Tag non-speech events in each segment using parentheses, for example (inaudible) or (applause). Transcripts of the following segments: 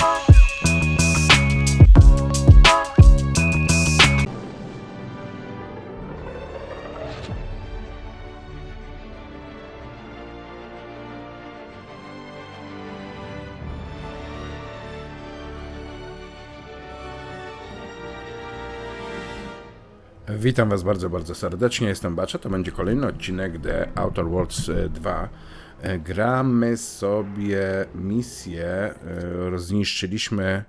Bye. Witam Was bardzo, bardzo serdecznie. Jestem Bacza. To będzie kolejny odcinek The Outer Worlds e, 2. E, Gramy sobie misję. e, Rozniszczyliśmy,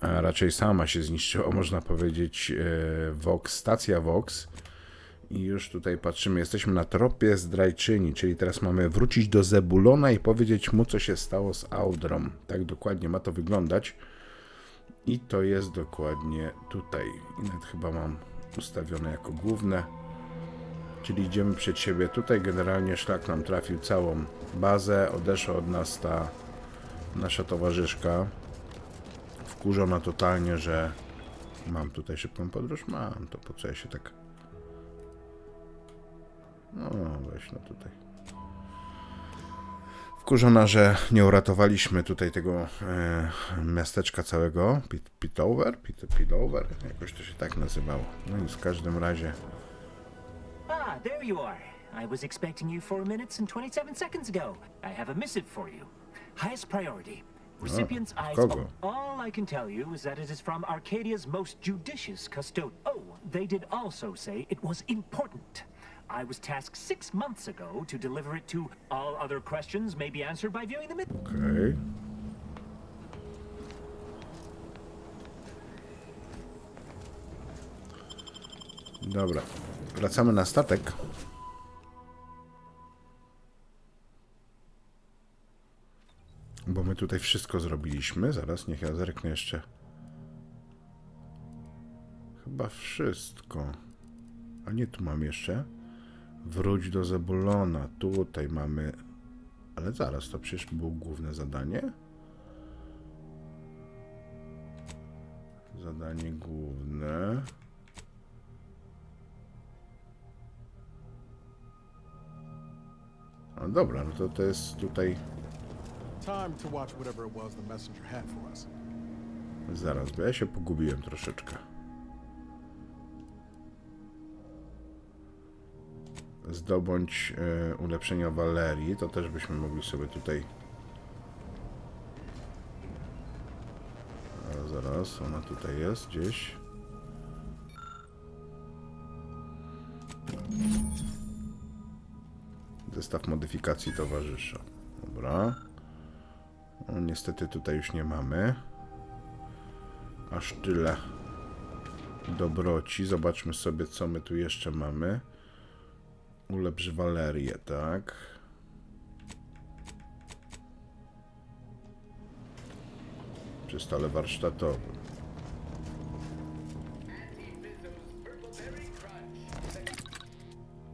a raczej sama się zniszczyła, można powiedzieć, e, Vox, stacja Vox. I już tutaj patrzymy, jesteśmy na tropie zdrajczyni, czyli teraz mamy wrócić do Zebulona i powiedzieć mu, co się stało z Audrą. Tak dokładnie ma to wyglądać. I to jest dokładnie tutaj. I nawet chyba mam ustawione jako główne. Czyli idziemy przed siebie. Tutaj generalnie szlak nam trafił całą bazę. Odeszła od nas ta nasza towarzyszka. Wkurzona totalnie, że mam tutaj szybką podróż. Mam, to po co ja się tak... No, weź no tutaj. Wkurzona, że nie uratowaliśmy tutaj tego e, miasteczka całego. Pit, Pitover? Pit? Jakoś to się tak nazywało. No i w każdym razie. Ah, there you are. I was expecting you 4 minutes and 27 seconds ago. I have a missive for you. Highest priority. Recipient's eyes. kogo? All I can tell you is that it is from Arcadia's most judicious custodian. Oh, they did also say it was important. I was tasked six months ago to deliver it to all other questions may be answered by viewing the mid. Okej. Dobra. Wracamy na statek. Bo my tutaj wszystko zrobiliśmy. Zaraz, niech ja zerknę jeszcze. Chyba wszystko. A nie, tu mam jeszcze. Wróć do Zebulona. Tutaj mamy ale zaraz, to przecież było główne zadanie. Zadanie główne. No dobra, no to to jest tutaj. Zaraz, bo ja się pogubiłem troszeczkę. Zdobądź e, ulepszenia Walerii, to też byśmy mogli sobie tutaj. Zaraz, zaraz, ona tutaj jest gdzieś. Zestaw modyfikacji towarzysza. Dobra. No, niestety tutaj już nie mamy aż tyle dobroci. Zobaczmy sobie, co my tu jeszcze mamy. Ulepsz Walerię, tak. Przy stole warsztatowym.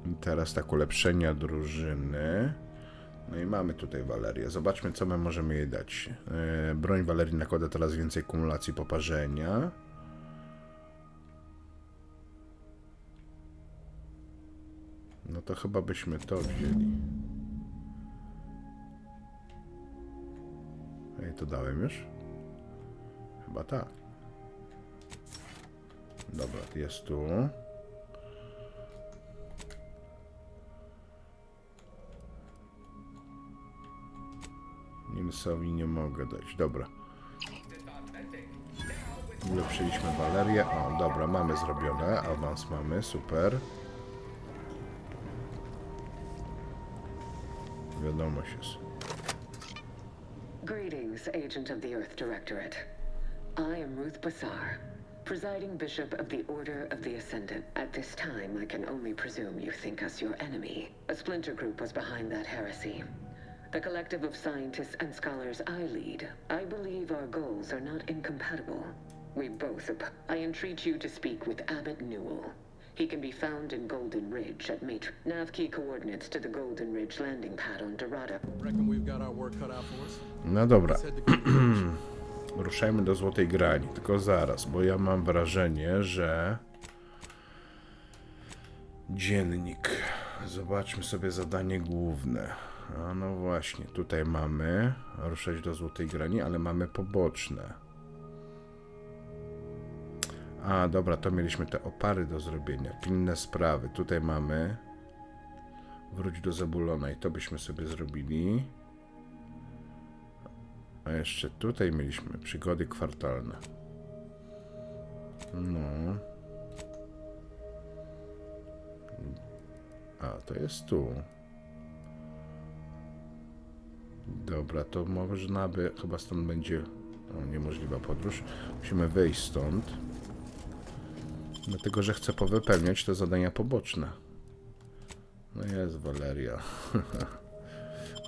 I teraz tak ulepszenia drużyny. No i mamy tutaj Walerię. Zobaczmy, co my możemy jej dać. Yy, broń Walerii nakłada teraz więcej kumulacji poparzenia. To chyba byśmy to wzięli. Ej, to dałem już? Chyba tak. Dobra, jest tu. Nilsowi nie mogę dać. Dobra. Ulepszyliśmy Walerię. O, dobra, mamy zrobione. Awans mamy, super. Greetings, Agent of the Earth Directorate. I am Ruth Bassar, presiding bishop of the Order of the Ascendant. At this time, I can only presume you think us your enemy. A splinter group was behind that heresy. The collective of scientists and scholars I lead, I believe our goals are not incompatible. We both. I entreat you to speak with Abbot Newell. He can be found in Golden Ridge at Matr. Nav key coordinates to the Golden Ridge landing pad on Dorada. Reckon we've got our work cut out for us? No dobra, (clears throat) ruszajmy do Złotej Grani. Tylko zaraz, bo ja mam wrażenie, że... Dziennik. Zobaczmy sobie zadanie główne. A no właśnie, tutaj mamy ruszać do złotej grani, ale mamy poboczne. A, dobra, to mieliśmy te opary do zrobienia, pilne sprawy. Tutaj mamy wróć do Zabulona i to byśmy sobie zrobili. A jeszcze tutaj mieliśmy przygody kwartalne. No. A, to jest tu. Dobra, to można by. Chyba stąd będzie. O, niemożliwa podróż. Musimy wyjść stąd. Dlatego, że chcę powypełniać te zadania poboczne. No jest Waleria.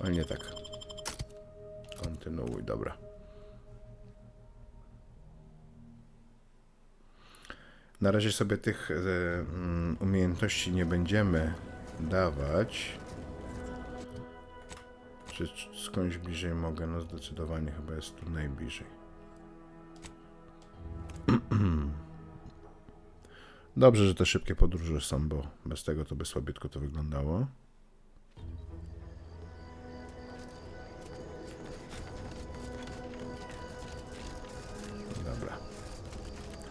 Ale (laughs) nie tak. Kontynuuj, dobra. Na razie sobie tych e, mm, umiejętności nie będziemy dawać. Czy skądś bliżej mogę? No zdecydowanie chyba jest tu najbliżej. Dobrze, że te szybkie podróże są, bo bez tego to by słabiutko to wyglądało. Dobra.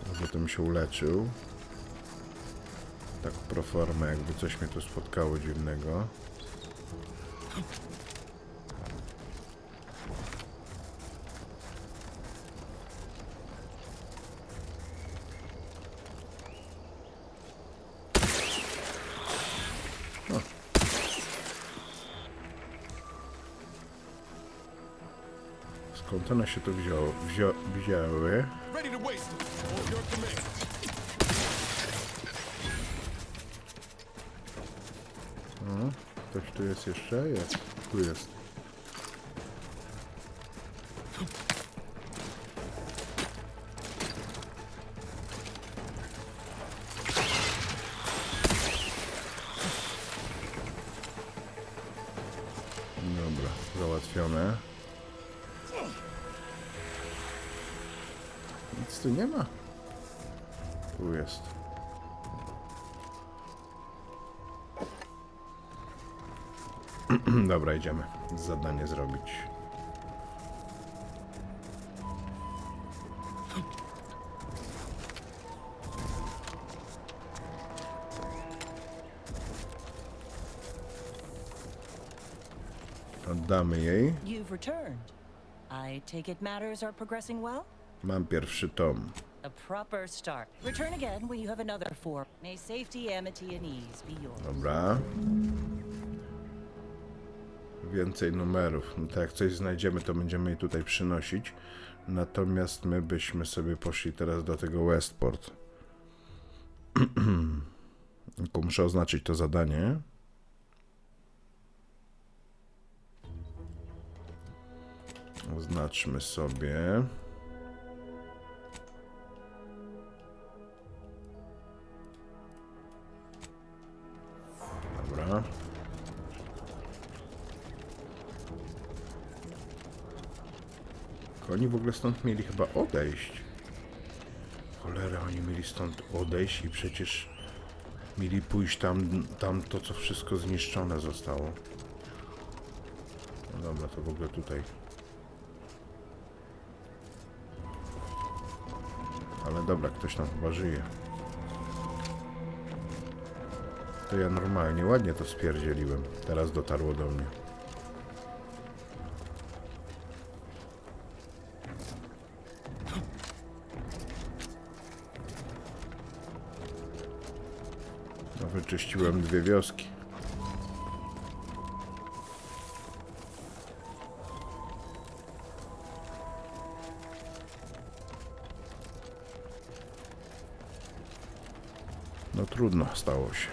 Może to mi się uleczył. Tak pro forma, jakby coś mnie tu spotkało dziwnego. Skąd one się tu wzięło, wzią, wzięły? To. Ktoś tu jest jeszcze? Jest. Tu jest. (clears throat) Dobra, idziemy. Zadanie zrobić. Oddamy jej. You've returned. I take it matters are progressing well? Mam pierwszy tom. A proper start. Return again when you have another form. May safety, amity, and ease be yours. Dobra. Więcej numerów. To jak coś znajdziemy, to będziemy je tutaj przynosić. Natomiast my byśmy sobie poszli teraz do tego Westport. (clears throat) Tylko muszę oznaczyć to zadanie. Oznaczmy sobie. Dobra. Oni w ogóle stąd mieli chyba odejść. Cholera, oni mieli stąd odejść i przecież mieli pójść tam, tam to, co wszystko zniszczone zostało. No dobra, to w ogóle tutaj. Ale dobra, ktoś tam chyba żyje. To ja normalnie, ładnie to spierdzieliłem. Teraz dotarło do mnie. Wyczyściłem dwie wioski. No trudno stało się.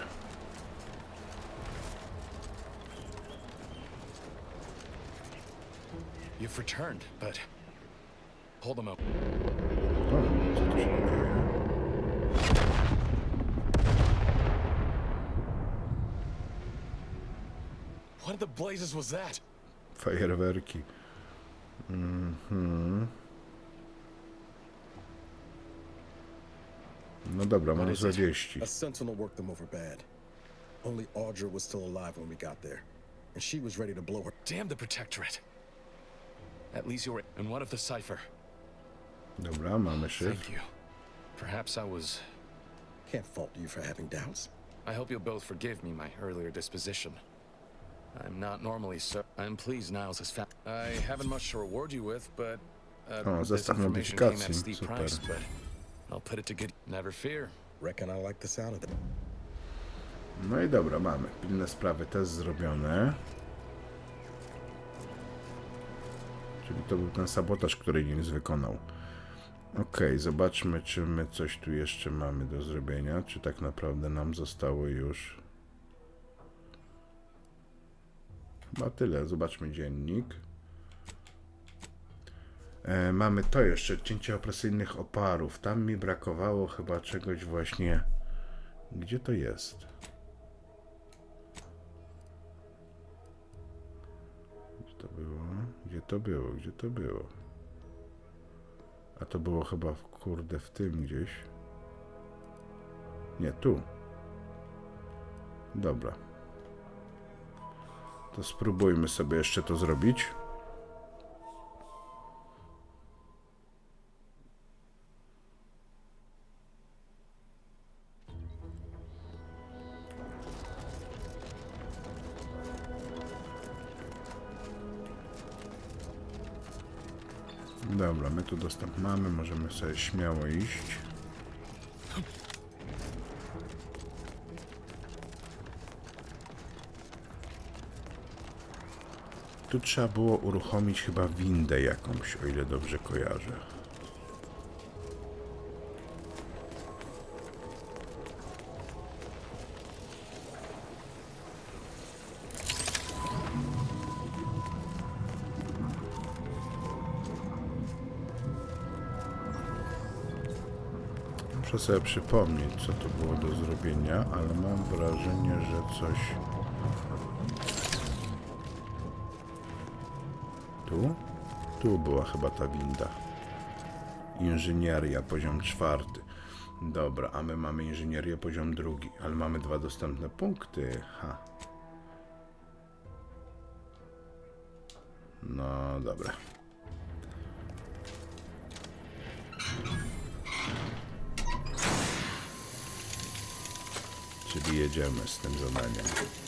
You've returned, but hold them up. O, co tu się dzieje? What the blazes was that? Fajerwerki. Mhm. No dobra, mam is it? zawieści. A sentinel worked them over bad. Only Audra was still alive when we got there. and she was ready to blow her. Damn the Protectorate. At least you're. And what of the cipher? Dobra, mamy szyf. Thank you. Perhaps I was. Can't fault you for having doubts. I hope you'll both forgive me my earlier disposition. I'm not normally so. I'm pleased Niles has found. I haven't much to reward you with, but. Uh, O, this zestaw information came at a modyfikacji, steep super. price, but I'll put it to good. Never fear. Reckon I like the sound of it. No i dobra, mamy. Pilne sprawy też zrobione. Czyli to był ten sabotaż, który Nils wykonał. Okej, zobaczmy, czy my coś tu jeszcze mamy do zrobienia. Czy tak naprawdę nam zostało już. Chyba tyle. Zobaczmy dziennik. E, mamy to jeszcze, odcięcie opresyjnych oparów. Tam mi brakowało chyba czegoś właśnie. Gdzie to jest? Gdzie to było? Gdzie to było? Gdzie to było? A to było chyba, w- kurde, w tym gdzieś. Nie, tu. Dobra. To spróbujmy sobie jeszcze to zrobić. Dobra, my tu dostęp mamy, możemy sobie śmiało iść. Tu trzeba było uruchomić chyba windę jakąś, o ile dobrze kojarzę. Muszę sobie przypomnieć, co to było do zrobienia, ale mam wrażenie, że coś. Tu? Tu była chyba ta winda. Inżynieria, poziom czwarty. Dobra, a my mamy inżynierię, poziom drugi, ale mamy dwa dostępne punkty. Ha. No dobra. Czyli jedziemy z tym zadaniem.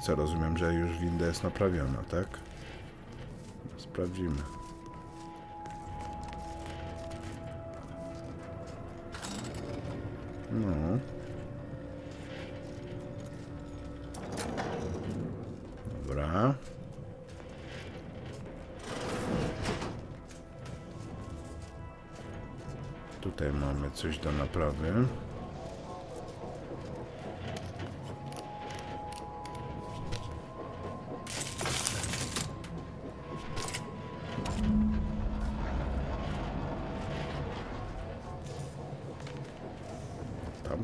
Co, rozumiem, że już winda jest naprawiona, tak? Sprawdzimy. No. Dobra. Tutaj mamy coś do naprawy.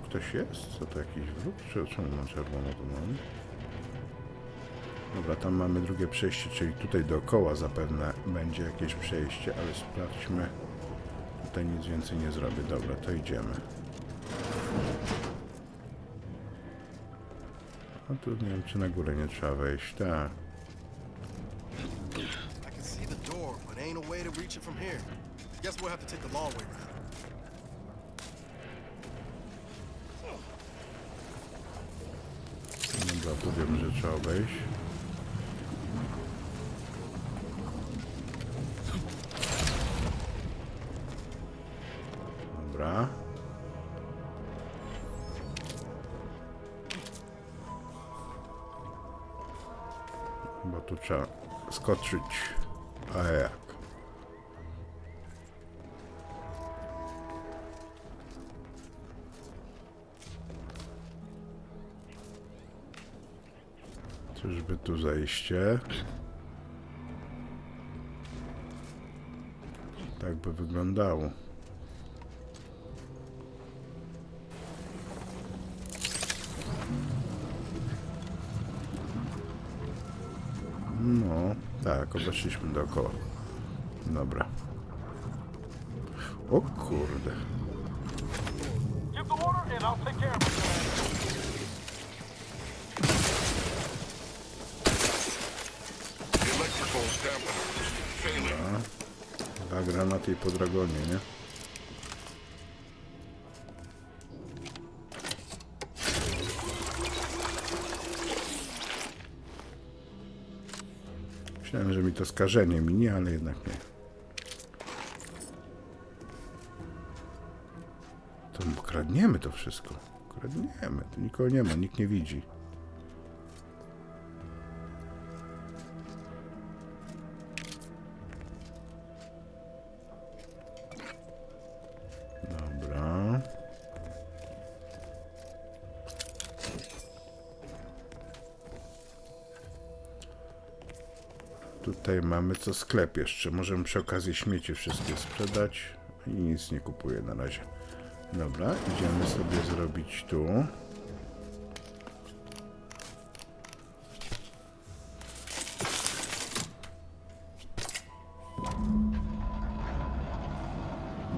Ktoś jest? Co to jakiś wróg? Czy czemu mam czerwono tu mam? Dobra, tam mamy drugie przejście, czyli tutaj dookoła zapewne będzie jakieś przejście, ale sprawdźmy. Tutaj nic więcej nie zrobię. Dobra, to idziemy. A tu nie wiem, czy na górę nie trzeba wejść. Tak. Here. Guess we'll have to take the long way round. Dobra, tu wiem, że trzeba wejść. Dobra. Bo tu trzeba skoczyć. A jak? Tu zejście? Tak by wyglądało. No, tak, obeszliśmy dookoła. Dobra. O kurde. Give the order and I'll take care of it. Granaty i po dragonie, nie? Myślałem, że mi to skażenie minie, ale jednak nie. To kradniemy to wszystko. Kradniemy. Tu nikogo nie ma, nikt nie widzi. Mamy co sklep jeszcze. Możemy przy okazji śmieci wszystkie sprzedać. I nic nie kupuję na razie. Dobra, idziemy sobie zrobić tu.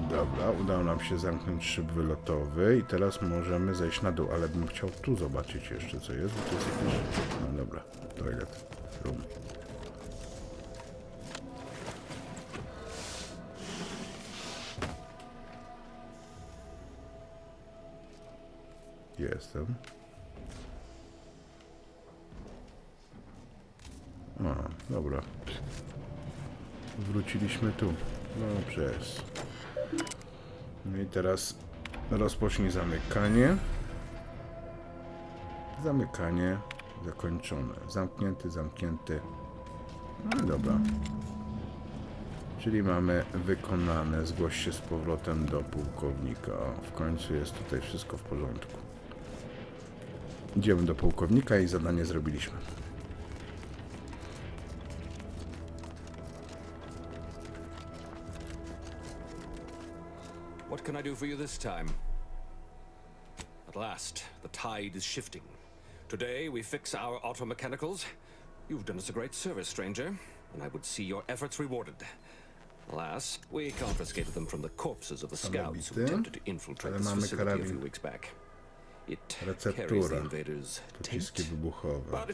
Dobra, udało nam się zamknąć szyb wylotowy i teraz możemy zejść na dół, ale bym chciał tu zobaczyć jeszcze co jest, bo to jest jakiś... No dobra, toilet, room. Jestem. A, dobra. Wróciliśmy tu. Dobrze jest. No i teraz rozpocznij zamykanie. Zamykanie zakończone. Zamknięty, zamknięty. No dobra. Czyli mamy wykonane. Zgłoś się z powrotem do pułkownika. O, w końcu jest tutaj wszystko w porządku. Idziemy do pułkownika i zadanie zrobiliśmy. What can I do for you this time? At last, the tide is shifting. Today, we fix our automechanicals. You've done us a great service, stranger, and I would see your efforts rewarded. Alas, we confiscated them from the corpses of the scouts who attempted to infiltrate this facility a few weeks back. Receptura. Pociski wybuchowe.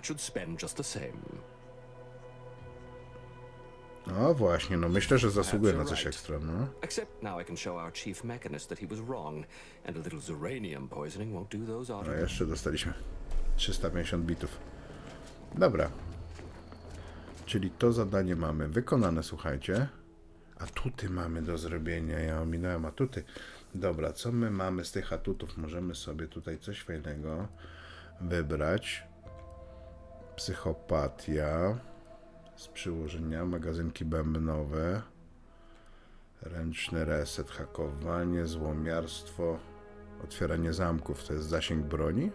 No właśnie, no myślę, że zasługuje na coś ekstra, no. Except now I can show our chief mechanist that he was wrong, and a little zuranium poisoning won't do those auto. jeszcze dostaliśmy 350 bitów. Dobra. Czyli to zadanie mamy wykonane, słuchajcie. Atuty mamy do zrobienia. Ja ominąłem atuty. Dobra, co my mamy z tych atutów? Możemy sobie tutaj coś fajnego wybrać. Psychopatia. Z przyłożenia. Magazynki bębnowe. Ręczny reset. Hakowanie. Złomiarstwo. Otwieranie zamków. To jest zasięg broni?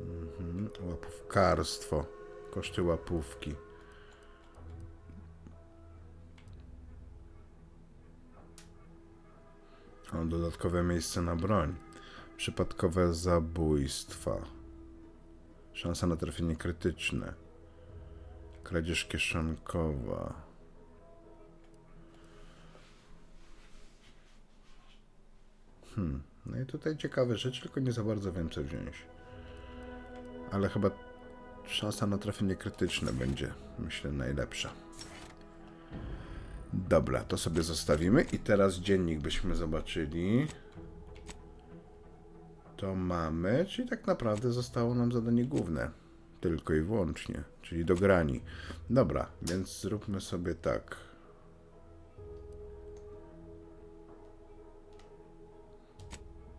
Mhm. Łapówkarstwo. Koszty łapówki. Dodatkowe miejsce na broń. Przypadkowe zabójstwa. Szansa na trafienie krytyczne. Kradzież kieszonkowa. Hmm. No i tutaj ciekawe rzeczy, tylko nie za bardzo wiem co wziąć. Ale chyba szansa na trafienie krytyczne będzie, myślę, najlepsza. Dobra, to sobie zostawimy i teraz dziennik byśmy zobaczyli. To mamy, czyli tak naprawdę zostało nam zadanie główne. Tylko i wyłącznie, czyli do grani. Dobra, więc zróbmy sobie tak.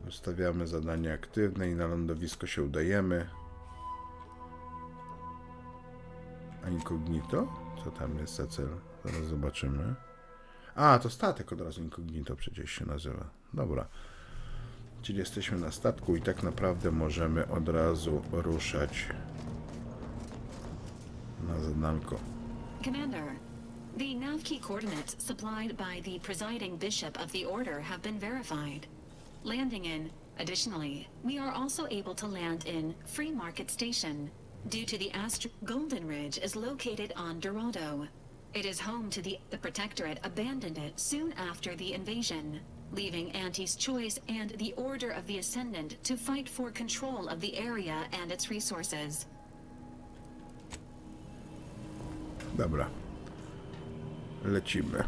Ustawiamy zadanie aktywne i na lądowisko się udajemy. Incognito? Co tam jest za cel? Zaraz zobaczymy. A, to statek od razu incognito przecież się nazywa. Dobra. Czyli jesteśmy na statku i tak naprawdę możemy od razu ruszać na zadanko. Commander, the nav key coordinates supplied by the presiding bishop of the order have been verified. Landing in, additionally, we are also able to land in Free Market Station. Due to the Astro, Golden Ridge is located on Dorado. It is home to the the Protectorate abandoned it soon after the invasion, leaving Auntie's Choice and the Order of the Ascendant to fight for control of the area and its resources. Dobra. Lecimy.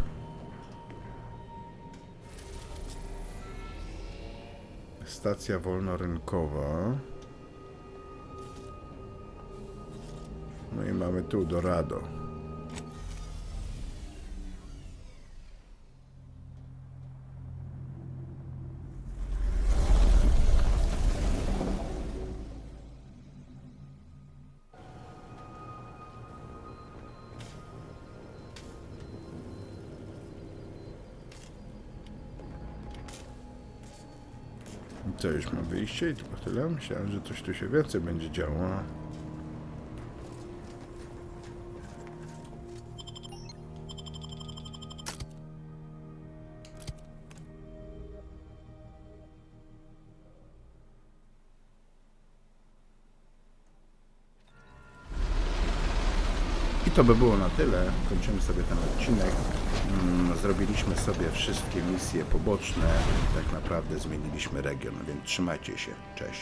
Stacja wolnorynkowa. No i mamy tu Dorado. To już ma wyjście i tylko tyle. Myślałem, że coś tu się więcej będzie działo. To by było na tyle. Kończymy sobie ten odcinek. Mm, Zrobiliśmy sobie wszystkie misje poboczne. Tak naprawdę zmieniliśmy region, więc trzymajcie się. Cześć.